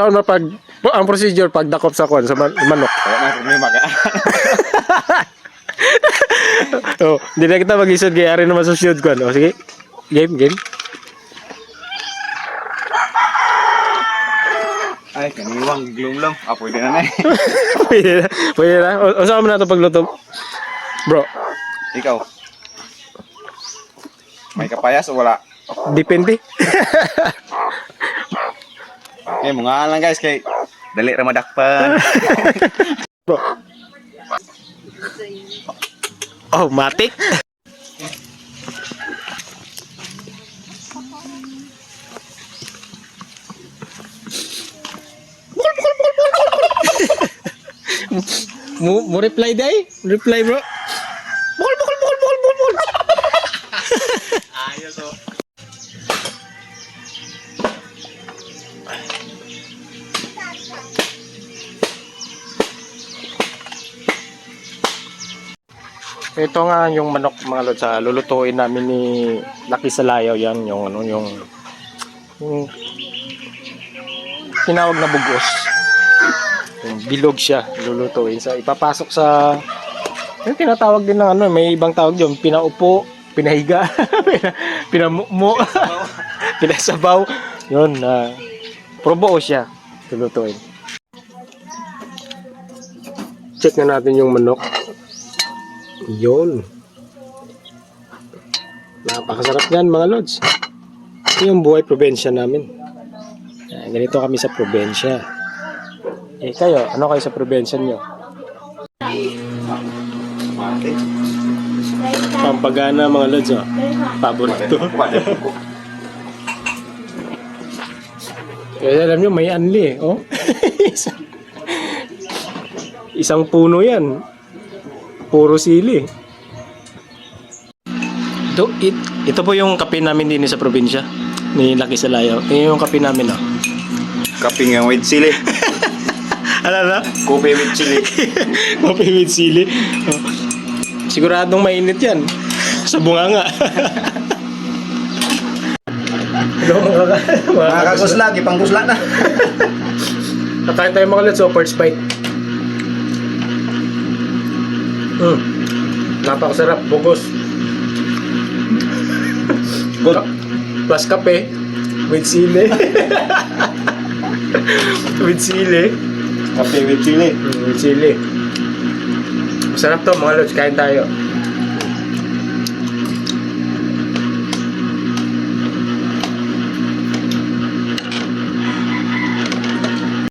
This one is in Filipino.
Saan na pag ang procedure pag dakop sa kwan sa man- manok. Wala na problema ka. Oh, hindi na kita mag-isod kaya rin naman sa shoot kwan. Oh, sige. Game, game. Ay, kaniwang glumlum. Ah, pwede na na eh. pwede na. Pwede na. O, o saan mo na ito pagluto? Bro, Ikaw. May kapayas o wala? depende. Eh, mga lang guys kay dali ra madakpan. Oh, matik. mo mo reply day? Reply bro. Bukol bukol bukol bukol. bukol. Ayos oh. Ito nga yung manok mga lods, ah, lulutuin namin ni Lucky Salayaw yan, yung ano yung yung tinawag na bugos. Yung bilog siya, lulutuin sa ipapasok sa yung tinatawag din ng ano, may ibang tawag diyon, pinaupo, pinahiga, pina, pinamumo, pinasabaw. Yun, na probo siya, lulutuin. Check na natin yung manok. Yun. Napakasarap yan mga lods. Ito yung buhay probensya namin. Ganito kami sa probensya. Eh kayo, ano kayo sa probensya nyo? Pampagana mga lods, oh. Paborito. Kaya alam nyo, may anli eh. Oh. Isang puno yan. Puro sili. Ito, it, ito po yung kape namin din sa probinsya ni Lucky Salayaw. Ito yung kape namin, oh. Kaping nga with chili. Ano na? Kopi with chili. Kape with sili. Oh. Siguradong mainit yan. Sa bunganga. Ano mga Makakagusla, gipanggusla na. Kakain tayo mga lods, oh, first bite. Mm. Napakasarap, bugos. Good. Plus kape with sili. with sili. Kape with chili. Mm, with sili. Masarap to mga lods, kain tayo.